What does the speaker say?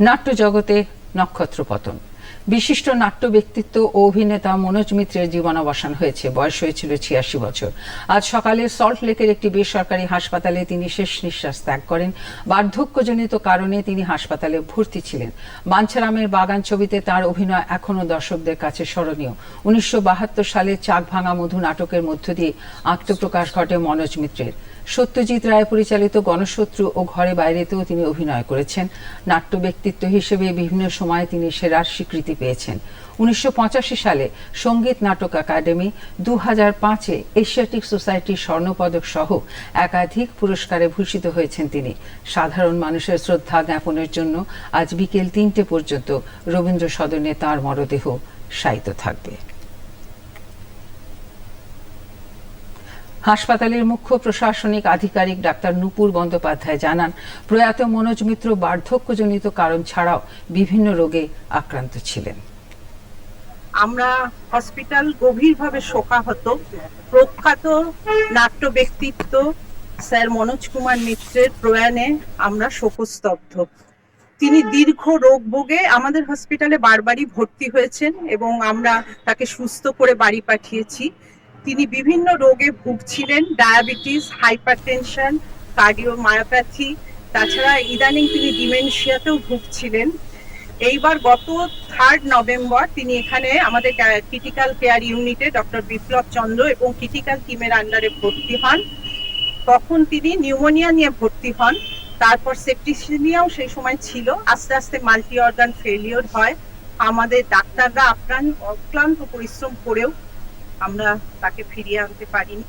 নাট্যজগতে নক্ষত্র পতন বিশিষ্ট নাট্য ব্যক্তিত্ব ও অভিনেতা মনোজ মিত্রের জীবনাবসান হয়েছে। বয়স হয়েছিল ছিয়াশি বছর। আজ সকালে সল্ট লেকের একটি বেসরকারি হাসপাতালে তিনি শেষ নিঃশ্বাস ত্যাগ করেন। বার্ধক্যজনিত কারণে তিনি হাসপাতালে ভর্তি ছিলেন। বাঞ্ছারামের বাগান ছবিতে তার অভিনয় এখনও দর্শকদের কাছে স্মরণীয়। উনিশশো বাহাত্তর সালে চাক ভাঙা মধু নাটকের মধ্য দিয়ে আত্মপ্রকাশ ঘটে মনোজ মিত্রের। সত্যজিৎ রায় পরিচালিত গণশত্রু ও ঘরে বাইরেতেও তিনি অভিনয় করেছেন। নাট্য ব্যক্তিত্ব হিসেবে বিভিন্ন সময়ে তিনি সেরার স্বীকৃতি পেয়েছেন। উনিশশো পঁচাশি সালে সংগীত নাটক একাডেমি দু হাজার পাঁচে এশিয়াটিক সোসাইটির স্বর্ণপদক সহ একাধিক পুরস্কারে ভূষিত হয়েছেন তিনি। সাধারণ মানুষের শ্রদ্ধা জ্ঞাপনের জন্য আজ বিকেল তিনটে পর্যন্ত রবীন্দ্র সদনে তাঁর মরদেহ শায়িত থাকবে। হাসপাতালের মুখ্য প্রশাসনিক আধিকারিক ডাক্তার নুপুর বন্দ্যোপাধ্যায় জানান, প্রয়াত মনোজ মিত্র বার্ধক্যজনিত কারণ ছাড়াও বিভিন্ন রোগে আক্রান্ত ছিলেন। আমরা হসপিটাল গভীরভাবে শোকাহত, প্রখ্যাত নাট্য ব্যক্তিত্ব স্যার মনোজ কুমার মিত্রের প্রয়াণে আমরা শোকস্তব্ধ। তিনি দীর্ঘ রোগ ভোগে আমাদের হসপিটালে বারবারই ভর্তি হয়েছেন এবং আমরা তাকে সুস্থ করে বাড়ি পাঠিয়েছি। তিনি বিভিন্ন রোগে ভুগছিলেন, ডায়াবেটিস, হাইপারটেনশন, কার্ডিওমায়োপ্যাথি, তাছাড়া ইদানিং তিনি ডিমেনশিয়াতেও ভুগছিলেন। এইবার গত থার্ড নভেম্বর তিনি এখানে আমাদের ক্রিটিক্যাল কেয়ার ইউনিটে ডক্টর বিপ্লব চন্দ্র এবং ক্রিটিক্যাল টিমের আন্ডারে ভর্তি হন। তখন তিনি নিউমোনিয়া নিয়ে ভর্তি হন। তারপর সেপ্টিসিনিয়াও সেই সময় ছিল। আস্তে আস্তে মাল্টি অর্গান ফেলিওর হয়। আমাদের ডাক্তাররা আপ্রাণ অক্লান্ত পরিশ্রম করেও আমরা তাকে ফিরিয়ে আনতে পারিনি।